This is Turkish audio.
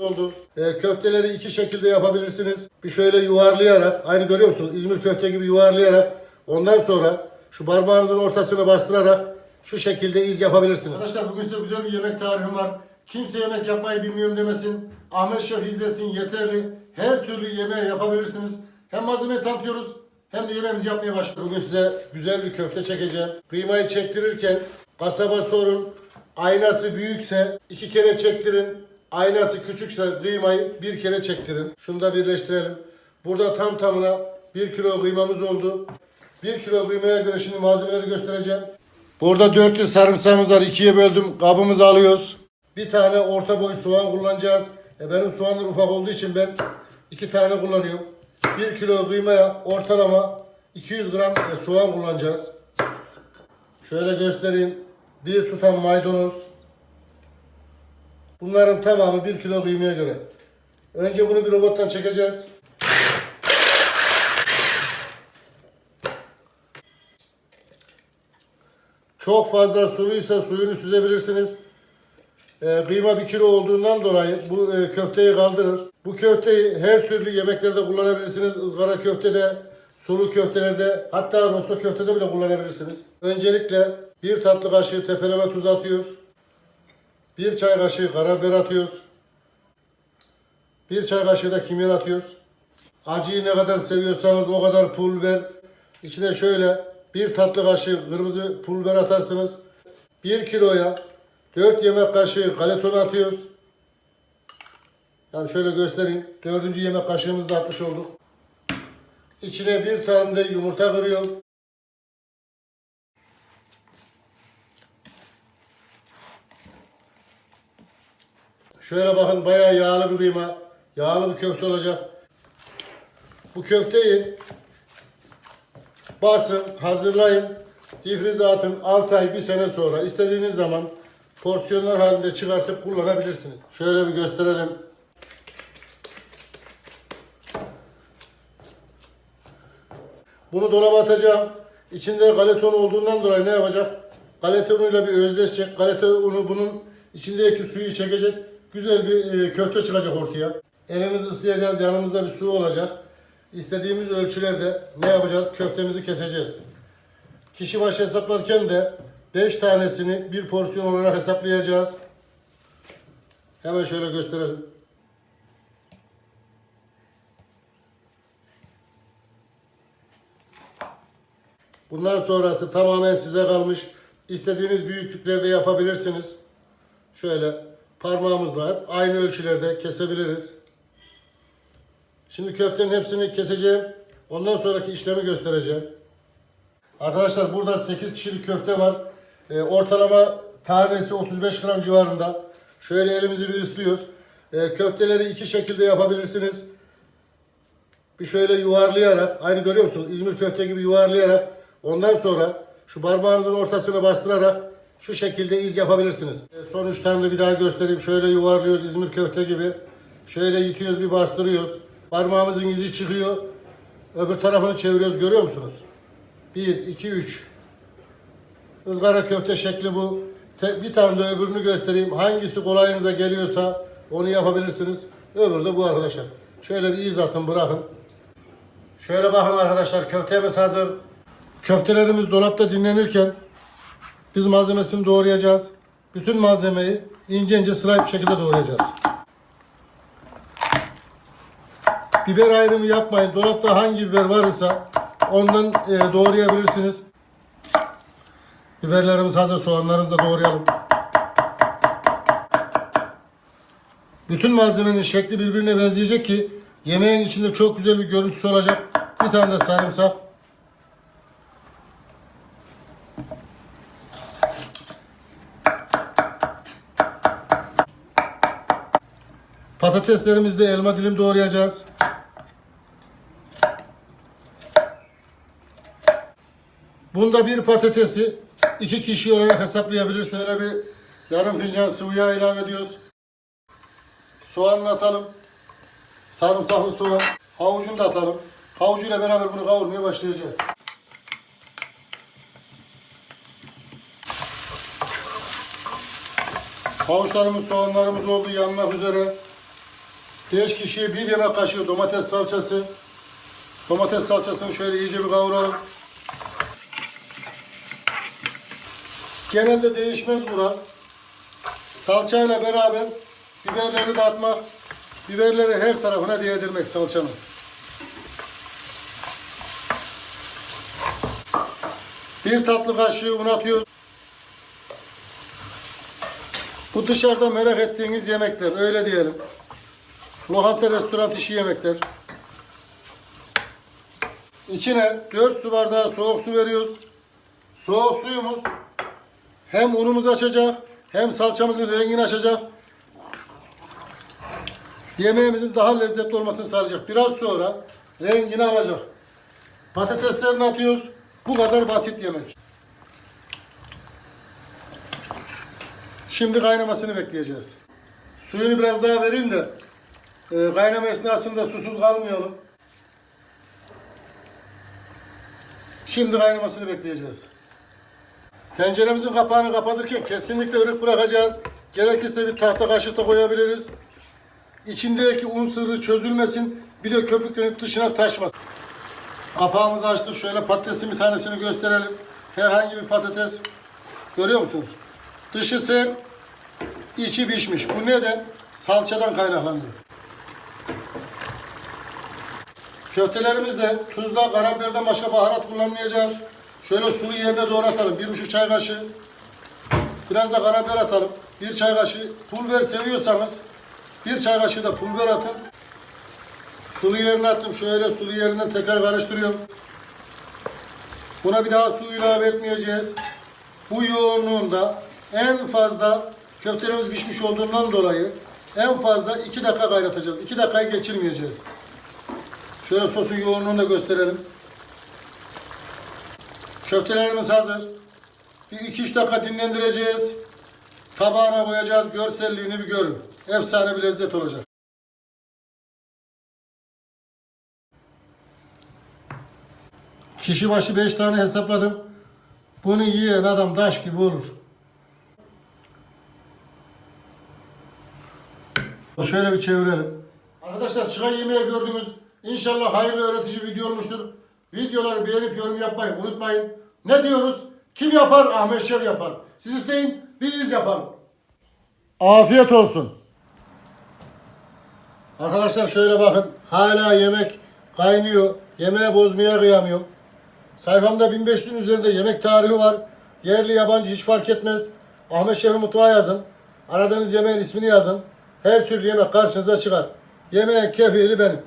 oldu. Ee, köfteleri iki şekilde yapabilirsiniz. Bir şöyle yuvarlayarak, aynı görüyor musunuz? İzmir köfte gibi yuvarlayarak, ondan sonra şu parmağınızın ortasına bastırarak şu şekilde iz yapabilirsiniz. Arkadaşlar bugün size güzel bir yemek tarifim var. Kimse yemek yapmayı bilmiyorum demesin. Ahmet Şef izlesin yeterli. Her türlü yemeği yapabilirsiniz. Hem malzemeyi tanıtıyoruz hem de yemeğimizi yapmaya başlıyoruz. Bugün size güzel bir köfte çekeceğim. Kıymayı çektirirken kasaba sorun. Aynası büyükse iki kere çektirin. Aynası küçükse kıymayı bir kere çektirin. Şunu da birleştirelim. Burada tam tamına 1 kilo kıymamız oldu. 1 kilo kıymaya göre şimdi malzemeleri göstereceğim. Burada 400 sarımsağımız var. ikiye böldüm. Kabımızı alıyoruz. Bir tane orta boy soğan kullanacağız. E benim soğanlar ufak olduğu için ben iki tane kullanıyorum. 1 kilo kıymaya ortalama 200 gram e, soğan kullanacağız. Şöyle göstereyim. Bir tutam maydanoz. Bunların tamamı 1 kilo kıymaya göre. Önce bunu bir robottan çekeceğiz. Çok fazla suluysa suyunu süzebilirsiniz. Ee, kıyma bir kilo olduğundan dolayı bu e, köfteyi kaldırır. Bu köfteyi her türlü yemeklerde kullanabilirsiniz. Izgara köftede, sulu köftelerde hatta rosto köftede bile kullanabilirsiniz. Öncelikle bir tatlı kaşığı tepeleme tuz atıyoruz. Bir çay kaşığı karabiber atıyoruz. Bir çay kaşığı da kimyon atıyoruz. Acıyı ne kadar seviyorsanız o kadar pul biber. İçine şöyle bir tatlı kaşığı kırmızı pul biber atarsınız. Bir kiloya 4 yemek kaşığı kaleton atıyoruz. Yani şöyle göstereyim. Dördüncü yemek kaşığımızı da atmış olduk. İçine bir tane de yumurta kırıyorum. Şöyle bakın bayağı yağlı bir kıyma. Yağlı bir köfte olacak. Bu köfteyi basın, hazırlayın. Difrize atın 6 ay, 1 sene sonra istediğiniz zaman porsiyonlar halinde çıkartıp kullanabilirsiniz. Şöyle bir gösterelim. Bunu dolaba atacağım. İçinde galeta unu olduğundan dolayı ne yapacak? Galeta unuyla bir özdeşecek. Galeta unu bunun içindeki suyu çekecek. Güzel bir e, köfte çıkacak ortaya. Elimizi ıslayacağız. Yanımızda bir su olacak. İstediğimiz ölçülerde ne yapacağız? Köftemizi keseceğiz. Kişi başı hesaplarken de 5 tanesini bir porsiyon olarak hesaplayacağız. Hemen şöyle gösterelim. Bundan sonrası tamamen size kalmış. İstediğiniz büyüklüklerde yapabilirsiniz. Şöyle parmağımızla hep aynı ölçülerde kesebiliriz. Şimdi köftenin hepsini keseceğim. Ondan sonraki işlemi göstereceğim. Arkadaşlar burada 8 kişilik köfte var. Ee, ortalama tanesi 35 gram civarında. Şöyle elimizi bir ıslıyoruz. Ee, köfteleri iki şekilde yapabilirsiniz. Bir şöyle yuvarlayarak, aynı görüyor musunuz? İzmir köfte gibi yuvarlayarak ondan sonra şu parmağınızın ortasına bastırarak şu şekilde iz yapabilirsiniz. Son üç tane de bir daha göstereyim. Şöyle yuvarlıyoruz İzmir köfte gibi. Şöyle yitiyoruz bir bastırıyoruz. Parmağımızın izi çıkıyor. Öbür tarafını çeviriyoruz görüyor musunuz? 1, 2, 3. Izgara köfte şekli bu. Bir tane de öbürünü göstereyim. Hangisi kolayınıza geliyorsa onu yapabilirsiniz. Öbürü de bu arkadaşlar. Şöyle bir iz atın bırakın. Şöyle bakın arkadaşlar köftemiz hazır. Köftelerimiz dolapta dinlenirken biz malzemesini doğrayacağız. Bütün malzemeyi ince ince sırayla bir şekilde doğrayacağız. Biber ayrımı yapmayın. Dolapta hangi biber varsa ondan e, doğrayabilirsiniz. Biberlerimiz hazır. Soğanlarımızı da doğrayalım. Bütün malzemenin şekli birbirine benzeyecek ki yemeğin içinde çok güzel bir görüntüsü olacak. Bir tane de sarımsak. Patateslerimizde elma dilim doğrayacağız. Bunda bir patatesi iki kişi olarak hesaplayabilirsiniz. Şöyle bir yarım fincan sıvı yağ ilave ediyoruz. Soğanını atalım. Sarımsaklı soğan. Havucunu da atalım. Havucuyla beraber bunu kavurmaya başlayacağız. Havuçlarımız, soğanlarımız oldu yanmak üzere. 5 kişiye bir yemek kaşığı domates salçası. Domates salçasını şöyle iyice bir kavuralım. Genelde değişmez bura. Salçayla beraber biberleri de atmak, biberleri her tarafına değdirmek salçanın. Bir tatlı kaşığı un atıyoruz. Bu dışarıda merak ettiğiniz yemekler, öyle diyelim. Lokanta restoran işi yemekler. İçine 4 su bardağı soğuk su veriyoruz. Soğuk suyumuz hem unumuzu açacak, hem salçamızın rengini açacak. Yemeğimizin daha lezzetli olmasını sağlayacak. Biraz sonra rengini alacak. Patateslerini atıyoruz. Bu kadar basit yemek. Şimdi kaynamasını bekleyeceğiz. Suyunu biraz daha vereyim de e, kaynama esnasında susuz kalmayalım. Şimdi kaynamasını bekleyeceğiz. Tenceremizin kapağını kapatırken kesinlikle ırık bırakacağız. Gerekirse bir tahta kaşık da koyabiliriz. İçindeki un sırrı çözülmesin. Bir de köpüklerin dışına taşmasın. Kapağımızı açtık. Şöyle patatesin bir tanesini gösterelim. Herhangi bir patates. Görüyor musunuz? Dışı sert, içi pişmiş. Bu neden? Salçadan kaynaklanıyor. Köftelerimizde tuzla, karabiberden başka baharat kullanmayacağız. Şöyle sulu yerine doğru atalım. Bir buçuk çay kaşığı. Biraz da karabiber atalım. Bir çay kaşığı. Pulver seviyorsanız bir çay kaşığı da pulver atın. Sulu yerine attım. Şöyle sulu yerinden tekrar karıştırıyorum. Buna bir daha su ilave etmeyeceğiz. Bu yoğunluğunda en fazla köftelerimiz pişmiş olduğundan dolayı en fazla 2 dakika kaynatacağız. 2 dakikayı geçirmeyeceğiz. Şöyle sosun yoğunluğunu da gösterelim. Köftelerimiz hazır. Bir 2-3 dakika dinlendireceğiz. Tabağına koyacağız. Görselliğini bir görün. Efsane bir lezzet olacak. Kişi başı 5 tane hesapladım. Bunu yiyen adam taş gibi olur. Şöyle bir çevirelim. Arkadaşlar çıkan yemeği gördünüz. İnşallah hayırlı öğretici video olmuştur. Videoları beğenip yorum yapmayı unutmayın. Ne diyoruz? Kim yapar? Ahmet Şef yapar. Siz isteyin, biz yapalım. Afiyet olsun. Arkadaşlar şöyle bakın. Hala yemek kaynıyor. Yemeği bozmaya kıyamıyorum. Sayfamda 1500'ün üzerinde yemek tarihi var. Yerli yabancı hiç fark etmez. Ahmet Şef'in mutfağı yazın. Aradığınız yemeğin ismini yazın. Her türlü yemek karşınıza çıkar. Yemeğin kefili benim.